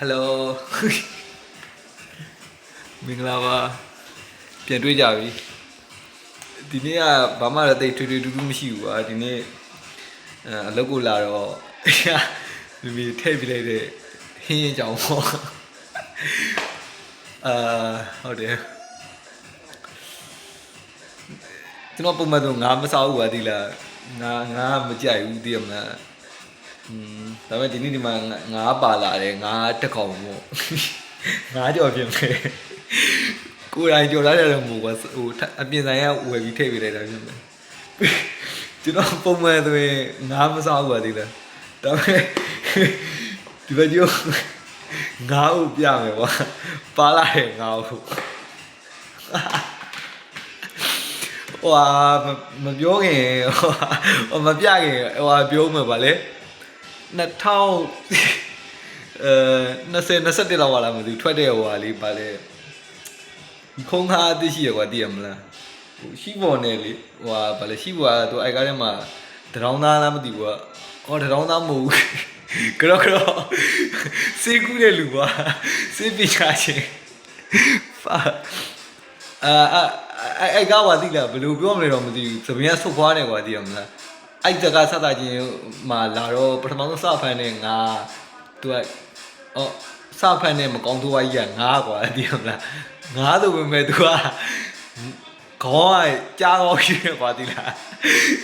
ဟယ်လိုမင်္ဂလာပါပြန်တွေ့ကြပြီဒီနေ့ကဘာမှလည်းတိတ်ထွေထွေတူတူမရှိဘူးကွာဒီနေ့အဲအလုပ်ကိုလာတော့မိမိထည့်ပြလိုက်တဲ့ဟင်းရင်ကြောင်ပေါ့အာဟုတ်တယ်ကျွန်တော်ပုံမှန်ဆိုငါမစားဘူးကွာဒီလားငါငါမကြိုက်ဘူးဒီမလားอืม ဒါပေမဲ့ဒီနေ့ဒီမှာငါးပါလာတယ်ငါးတစ်ကောင်ပေါ့ငါးကြော်ပြင်မယ်ကိုယ်တိုင်ကြော်လာတယ်မို့ကွာဟိုအပြင်ဆိုင်ကဝယ်ပြီးထည့်ပေးလိုက်တာပြင်မယ်ကျွန်တော်ပုံမှန်ဆိုရင်ငါးမစားဘူးပါသေးလားဒါပေမဲ့ဒီဘက်ကျိုးငါးကိုပြမယ်ကွာပါလာတယ်ငါ့ကိုဟွာမပြောခင်ဟိုမပြခင်ဟိုပြောမှာပါလေ 2000အဲ20 21လောက်ပါလားမသိဘူးထွက်တဲ့ဟိုဟာလေးပါလေဒီခုံးကားအသိရှိရကွာသိရမလားဟိုရှိပေါ်နေလေဟိုဟာဗာလေရှိပေါ်ကသူအိုက်ကားထဲမှာတရောင်းသားလားမသိဘူးကွာအော်တရောင်းသားမဟုတ်ဘူးကြောကြောစေကူးတဲ့လူကွာစေပီချာချင်းဖာအာအဲ့အဲ့ကားဝါသိလားဘယ်လိုပြောမလဲတော့မသိဘူးသပင်ကဆုတ်ခွားနေကွာသိရမလား အဲ့တကဆက်တာချင်းမှာလာတော့ပထမဆုံးစဖန်နဲ့ငါသူကအော်စဖန်နဲ့မကောင်းသူကကြီးကငါကွာဒီမလားငါဆိုပေမဲ့သူကခေါင်းကကြားကောင်းရှိတယ်ကွာဒီလား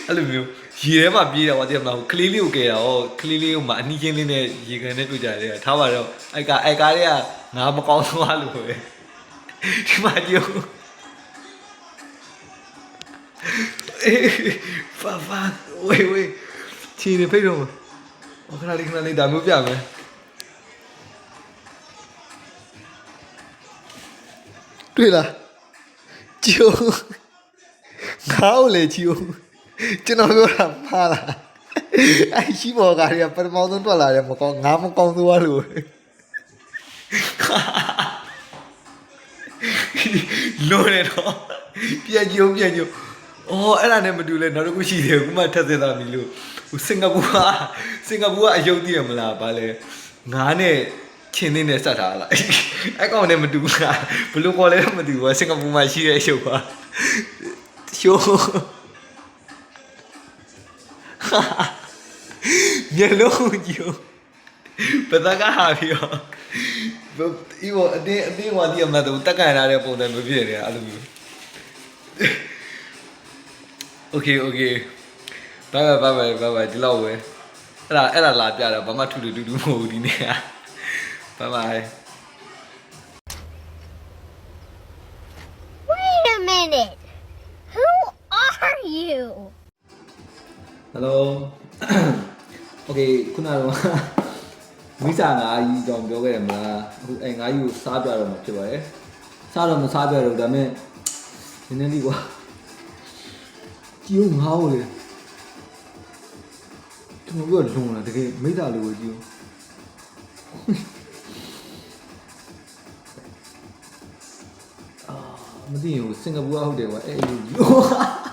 အဲ့လိုမျိုးရေထဲမှာပြေးတာကွာဒီမလားကလေးလေးကိုကဲတာဟောကလေးလေးကိုမှအနီးချင်းလေးနဲ့ရေကန်နဲ့တွေ့ကြတယ်ထားပါတော့အဲ့ကအဲ့ကားလေးကငါမကောင်းသွားလို့ပဲဒီမှာကြည့်ဖာဖာ ဝေးဝေးချီနေဖိတ်တော့မခဏလေးခဏလေးဒါမျိုးပြမယ်တွေ့လားကျိုးငါ့ကိုလေကျိုးကျွန်တော်ပြောတာမှားလားအဲ့ရှိဘော်ကားတွေကပထမဆုံးထွက်လာတယ်မကောင်းငါမကောင်းသွားလို့လို့ရတော့ပြန်ကြုံပြန်ကြုံအော် အဲ့ဒါနဲ့မတူလဲနောက်တစ်ခုရှိတယ်ခုမှထပ်သက်သားပြီလို့ဟိုစင်ကာပူကစင်ကာပူကအယုတ်တည်ရမလားဗာလဲငါးနဲ့ချင်းသေးနဲ့စက်ထားလားအဲ့ကောင်နဲ့မတူဘူးလားဘယ်လိုခေါ်လဲတော့မတူဘူးစင်ကာပူမှာရှိတဲ့အယုတ်ပါရှိုးမျက်လုံးကြည့်ပဒကဟာပြီးတော့ဒီဘောအတင်းအတင်းဝါဒီအမတ်တို့တက်ကန်လာတဲ့ပုံစံမျိုးဖြစ်နေတာအဲ့လိုမျိုး Okay okay ဘိုင်ဘိုင်ဘိုင်ဘိုင်ဘိုင်ဒီလောက်ပဲအဲ့ဒါအဲ့ဒါလာပြတာဘာမှထူထူတူတူမဟုတ်ဘူးဒီနေ့ကဘိုင်ဘိုင် Wait a minute. Who are you? Hello Okay ခုနကတော့မိစားငါးကြီးကြောင်ပြောခဲ့တယ်မလားအခုအဲငါးကြီးကိုစားပြတော့မှာဖြစ်ပါတယ်စားတော့မစားပြတော့ဒါပေမဲ့နည်းနည်းလေးကွာ ကြည့်ဦးငါ့ကိုလေကျွန်တော်ပြောလုံလာတကယ်မိသားလေးကိုကြည့်ဦးအာမသိဘူးစင်ကာပူကဟုတ်တယ်ကွာအဲ့လိုကြီး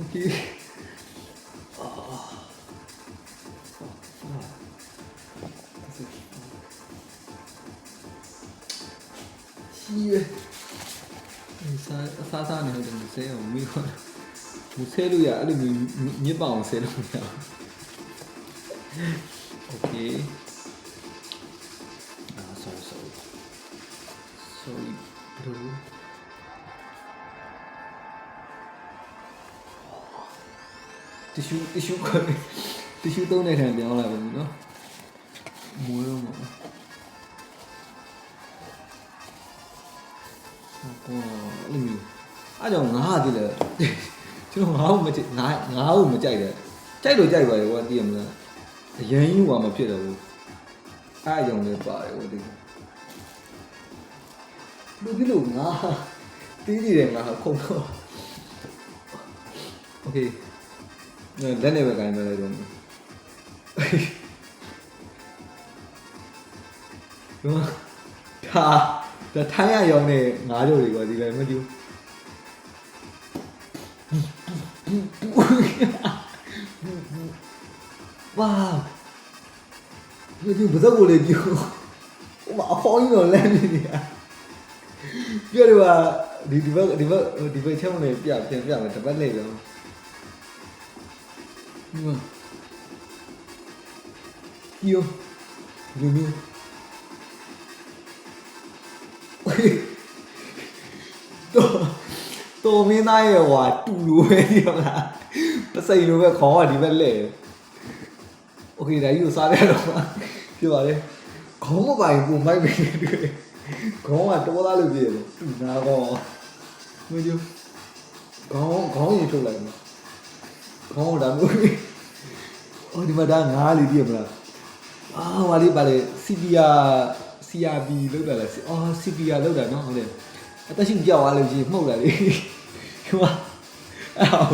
여기. 아, 아, 아. 시외 사사하는 해도 무세요? 이거 무세루야? 아니면 니방 무세루야? 오케이. 아 sorry sorry. Sorry bro. တီရှူတီရှူတီရှူသုံးတဲ့ထံပြောင်းလာပြီနော်မွေးတော့မှာ ဟောအဲ့လိုမျိုးအားကြောင့်ငါးတည်လေကျွန်တော်ငါ့ကိုမကြိုက်ငါးငါ့ကိုမကြိုက်တယ်ကြိုက်လို့ကြိုက်ပါလေကွာတည်ရမလားအရင်ကြီးဟွာမဖြစ်တော့ဘူးအားကြောင့်လည်းပါတယ်ဟိုတည်လူကြီးလို့ငါတီးနေတယ်ငါခုံတော့ โอเค လက်နဲ့ပဲခိုင်းမယ်လိုက်တော့ဒီမှာဒါဒါထိုင်းရရောင်းတဲ့ငါးကြော်တွေကဒီလည်းမကြည့်ဝါဒီဒီဘယ်တော့လဲကြည့်ဟိုမှာအဖောင်းကြီးတော့လမ်းနေနေတာပြောတယ်ကဒီဒီဘက်ဒီဘက်ဒီဘက်ချက်မနေပြပြန်ပြမယ်တပတ်လေးပဲ Yo. Lulu. To to မင်းသားရဲ့ဟွာတူလိုပဲဒီဟုတ်လားပစိန်လိုပဲခေါင်းကဒီဘက်လဲ။ Okay ဒါကြီးကိုစားရတော့ဖြစ်ပါလေ။ခေါင်းမပိုင်ကိုမိုက်ပဲတွေ့။ခေါင်းကတော်သားလို့ပြည့်တယ်။တူနာကော။မင်းတို့ခေါင်းခေါင်းရင်ထုတ်လိုက်မှာ ခေါင်းကဒါမျိုးအော်ဒီမှာဒါငါးလေးပြည့်မလားအာဟွာလေးပါလေစီပီယာ CRB လောက်တာလားအော် CPR လောက်တာနော်ဟုတ်တယ်အသက်ရှင်ကြောက်သွားလို့ကြီးမှုတ်လာလေဟိုအော်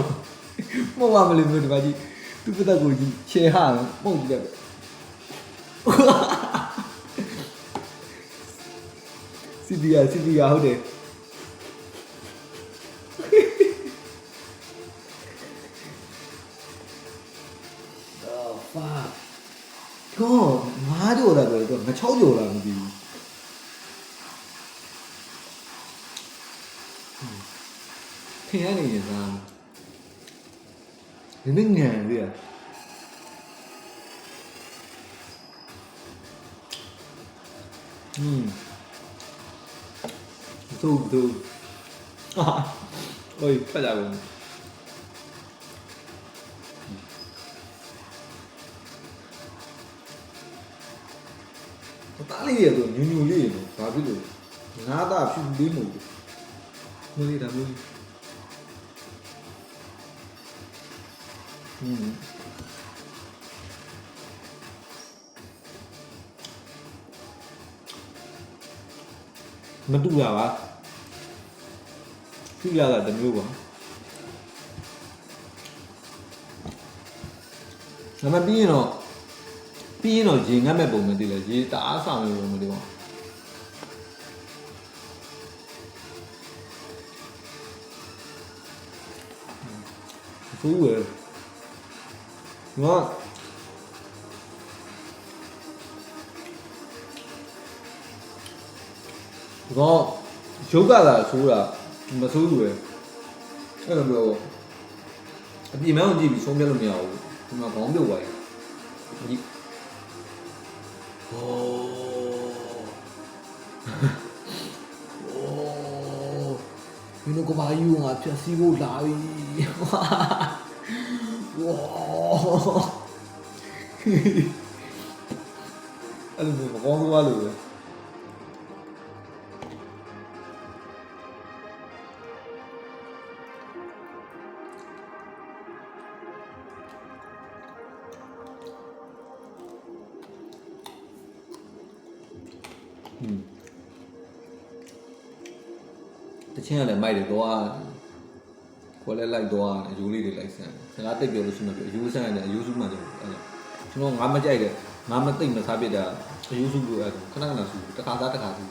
မှုတ်ပါမလို့မျိုးဒီပါကြီးသူ့ပသက်ကိုကြီးချေဟာမှုတ်ကြည့်တယ်စီပီယာစီပီယာဟုတ်တယ် ထင်ရနေရင်စားနည်းနည်းငန်လေးอ่ะอืมတူတူအာโอ้ยဖတ်ကြကုန် တားလေးရဆိုညူညူလေးရတော့ဘာဖြစ်လို့ငါးသားဖြူလေးမဟုတ်ဘူးမလေးဒါမျိုး อืมမတူရပါသူရတာတစ်မျိုးပါဒါမှပြီးရင်တော့ပြီးရင်တော့ရေငတ်မဲ့ပုံမသိလဲရေတအားဆောင်နေပုံမသိပါဘူးဘူး ငေါ့တော့ရုပ်ကသာဆိုတာမဆိုးဘူးလေအဲ့လိုမျိုးအပြင်းမအောင်ကြည့်ပြီးဆုံးပြလို့မရဘူးဒီမှာခေါင်းပြုတ်သွားပြီဒီဟောမင်းတို့ကဘာယူငါဖြက်စီးဖို့လာပြီ ဝါအဲ့လိုမျိုးမကောင်းသွားလို့ပဲอืมတချင်းကလည်းမို က်တယ်တော့ကိုလည်းလိုက်တော့အယူလေးတွေလိုက်ဆန်းစကားတိတ်ပြောလို့ရှိမှပြောအယူဆန်းရတယ်အယူစုမှဆိုအဲ့ဒါကျွန်တော်ငါမကြိုက်တယ်ငါမသိမ့်မစားပြတာအယူစုလို့အဲ့ဒါခဏခဏစုတစ်ခါစားတစ်ခါစု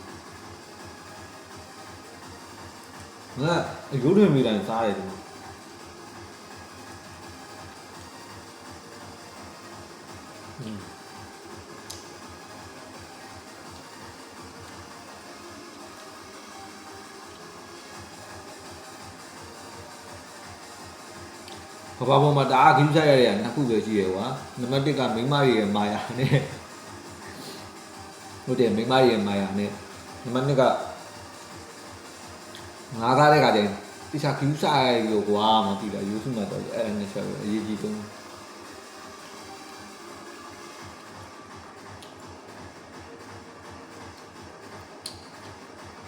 ငါအယူတွေမိတိုင်းစားရတယ်ဒီမှာอืม ဘာပေါ်မှာတအားခင်းဆိုင်ရတဲ့နှစ်ခုပဲရှိရကွာနံပါတ်1ကမိန်းမတွေရဲ့မာယာနဲ့ဟုတ်တယ်မိန်းမတွေရဲ့မာယာနဲ့နံပါတ်2ကငါးကားတဲ့ကတည်းကတခြားခင်းဆိုင်လို့ကွာမသိတာယူစုမှာတော့အဲ့ဒါနဲ့ချက်ပဲအရေးကြီးဆုံး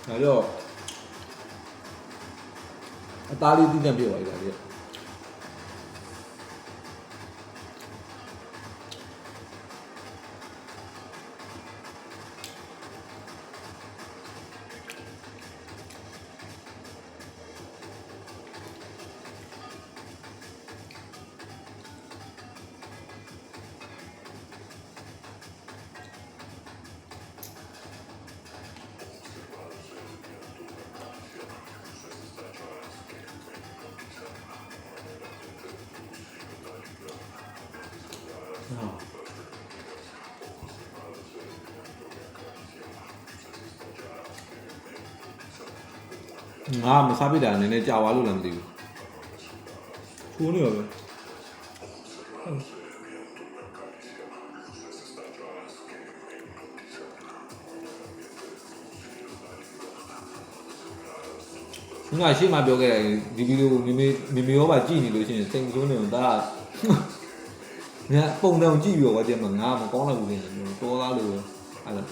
အဲ့တော့အသားလေးတိကျပြပါလိမ့်တာ ငါမစားပြတာနည်းနည်းကြာသွားလို့လည်းမသိဘူးချိုးနေရောပဲငါရှေ့မှာပြောခဲ့တယ်ဒီဗီဒီယိုမေမေမေမေရောပါကြည့်နေလို့ရှိရင်စိတ်ဆိုးနေတော့ဒါ ငါပုံတောင်ကြည့်ပြီးတော့ဗာတဲ့မှာငါမကောင်းလိုက်ဘူးလေတော်သားလို့အဲ့ဒါ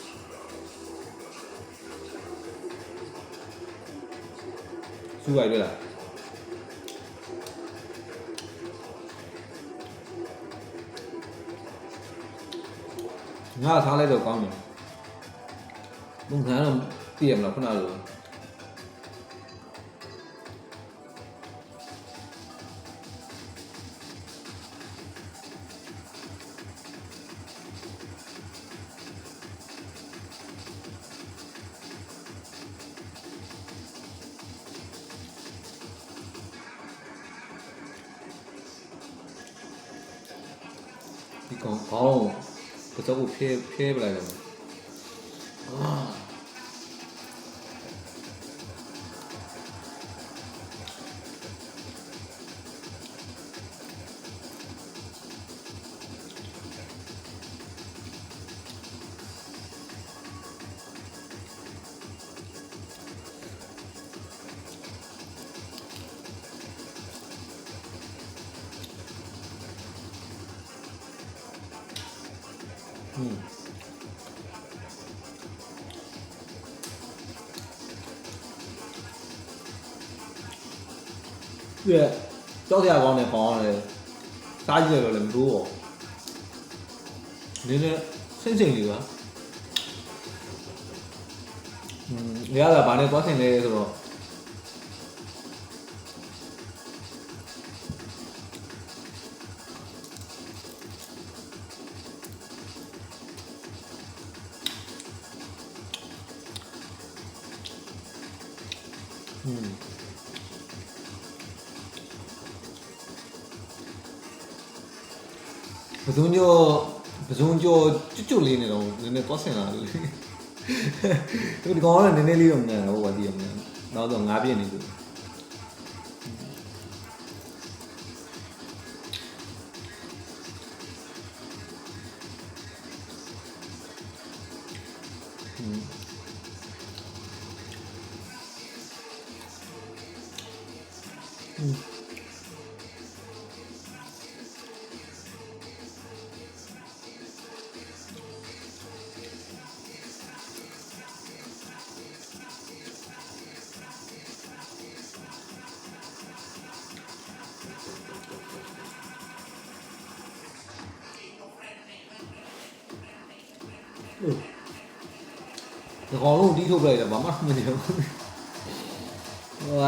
စူရိုက်တွေ့လားငါထားလိုက်တော့ကောင်းတယ်ဘုံခံတော့ပြည့်ရမလားခုနလို ဒီကောင်ကောင်းပစောကိုဖဲဖဲပလို ပြည့်ကြောက်စရာကောင်းတယ်ပေါင်းရတယ်စားကြည့်ရတော့လည်းမလို့ပေါ့နည်းနည်းစင်စင်လေးပါอืมရတာဗာနဲ့သွားဆင်လဲဆိုတော့ နေတော့နည်းနည်းသွားဆင်လာလို့ဒီကောင်ကလည်းနည်းနည်းလေးတော့မြန်တာဟုတ်ပါသေးတယ်မြန်နောက်တော့ငါးပြည့်နေသူอืม ဒီကောင်လုံးတီးထုတ်ပလိုက်တယ်ဘာမှမနေဘူးဟိုက